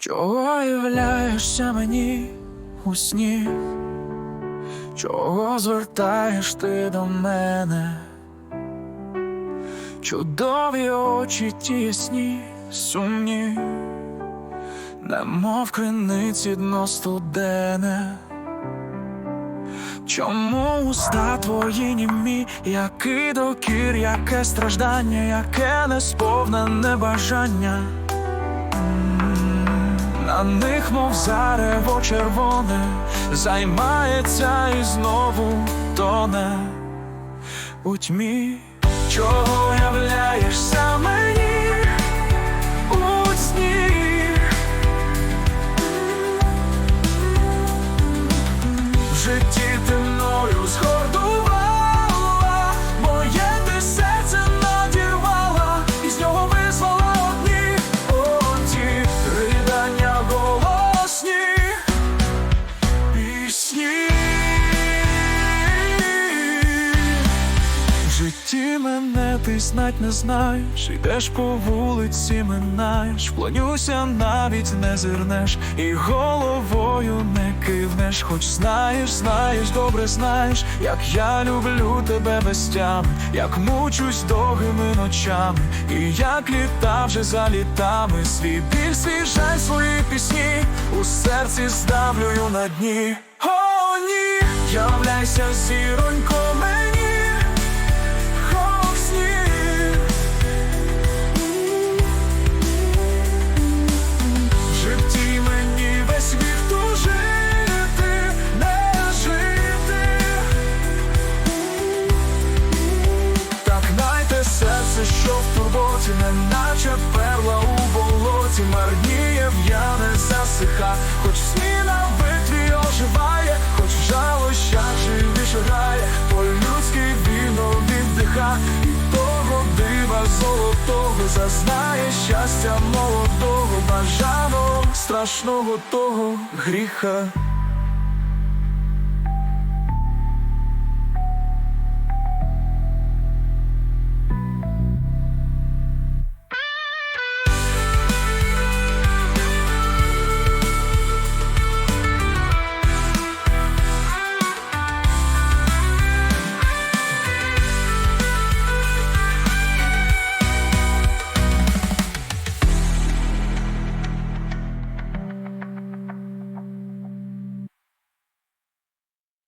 Чого являєшся мені у сні? Чого звертаєш ти до мене? Чудові очі ті ясні, сумні, немов криниці дно студене. Чому уста твої німі, який докір, яке страждання, яке несповнене бажання? На них, мов зарево червоне, займається і знову тоне у тьмі, чого являєшся мені у сні. В житті Мене ти знать не знаєш, йдеш по вулиці, минаєш, вклонюся, навіть не зирнеш, і головою не кивнеш, хоч знаєш, знаєш, добре знаєш, як я люблю тебе без тями, як мучусь довгими ночами, і як літа вже за літами, свій біль, свій жаль, свої пісні, у серці здавлюю на дні. О, ні, являйся зіронько мені. Турботі, неначе перла у болоті, марніє в'яне засиха, хоч сні на битві оживає, хоч жалоща живіше грає, по-людськи віно віддиха, і того дива золотого зазнає щастя молодого, бажаного, страшного того гріха.